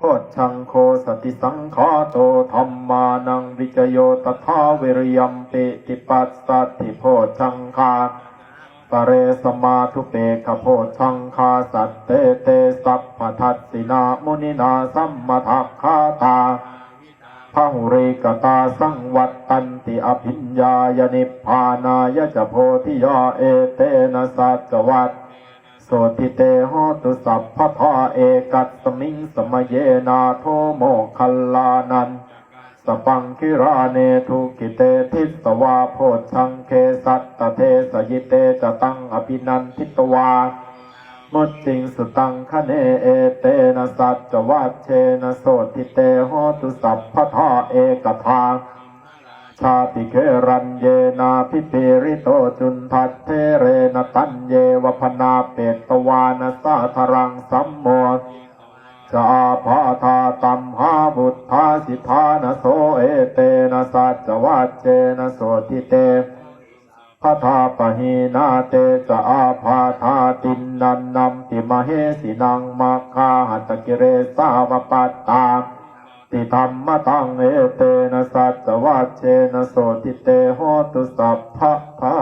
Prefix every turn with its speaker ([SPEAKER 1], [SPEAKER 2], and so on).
[SPEAKER 1] โพชชังโคสติสังขาโตธรรมานังวิจโยตถาวิริยมปิติปัสสัตถิโพชชังคาปเรสมาทุเปกโพชชังคาสัตเตเตสัพพทัสสินามุนินาสัมมาทัคคาตาพหุเรกตาสังวัตตันติอภิญญายนิพพานายจะโพธิยาเอเตนะสัจวัต โสติเตหตุสัพพทาเอกัสมิงสมเยนาโทโมคัลลานันสปังคิราเนทุกิเตทิสวาโพชังเคสัตตเทสยิเตจะตังอภินันทิตวา มุจจิงสุตังคเนเอเตนะสัจจวัชเชนะโสติเตหตุสัพพทาเอกทา ชาติเครันเยนาพิเปริโตจุนทัตเทเรนตันเยวพนาเปตวานสาธรังสัมโมจาภาธาตัมหาบุตธาสิทานโสเอเตนะสัจวัชเชนะโสติเตพระธาปหีนาเตจะอาภาธาตินนันนำติมเหสินังมาคาหัตกิเรสาวปัตตา ติธรรมตังเอเตนะสัจวัชเชนะโสติเตโหตุสัพพะา